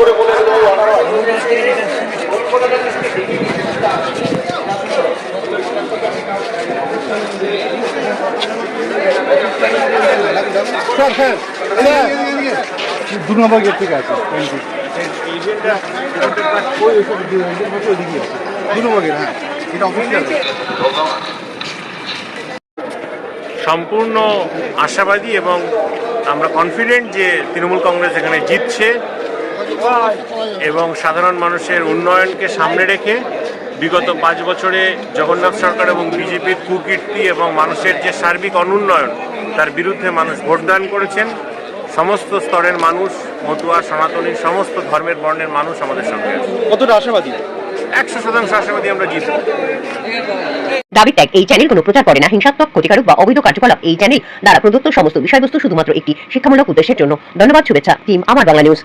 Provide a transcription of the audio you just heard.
করে বলে দেবো স্যার স্যার দু নম্বর গেট থেকে আছে দু নম্বর গেট হ্যাঁ এটা অফিসিয়াল সম্পূর্ণ আশাবাদী এবং আমরা কনফিডেন্ট যে তৃণমূল কংগ্রেস এখানে জিতছে। এবং সাধারণ মানুষের উন্নয়নকে সামনে রেখে বিগত পাঁচ বছরে জগন্নাথ সরকার এবং বিজেপির কুকীর্তি এবং মানুষের যে সার্বিক অনুন্নয়ন তার বিরুদ্ধে মানুষ ভোটদান করেছেন। সমস্ত স্তরের মানুষ মতুয়া সনাতনী সমস্ত ধর্মের বর্ণের মানুষ আমাদের সঙ্গে কতটা আশাবাদী? একশো শতাংশ আশাবাদী আমরা জিতব। দাবি ত্যাগ এই চ্যানেল কোনো প্রচার করে না। হিংসাত্মক ক্ষতিকারক বা অবৈধ কার্যকলাপ এই চ্যানেল দ্বারা প্রদত্ত সমস্ত বিষয়বস্তু শুধুমাত্র একটি শিক্ষামূলক উদ্দেশ্যের জন্য। ধন্যবাদ শুভেচ্ছা টিম আমার বাংলা নিউজ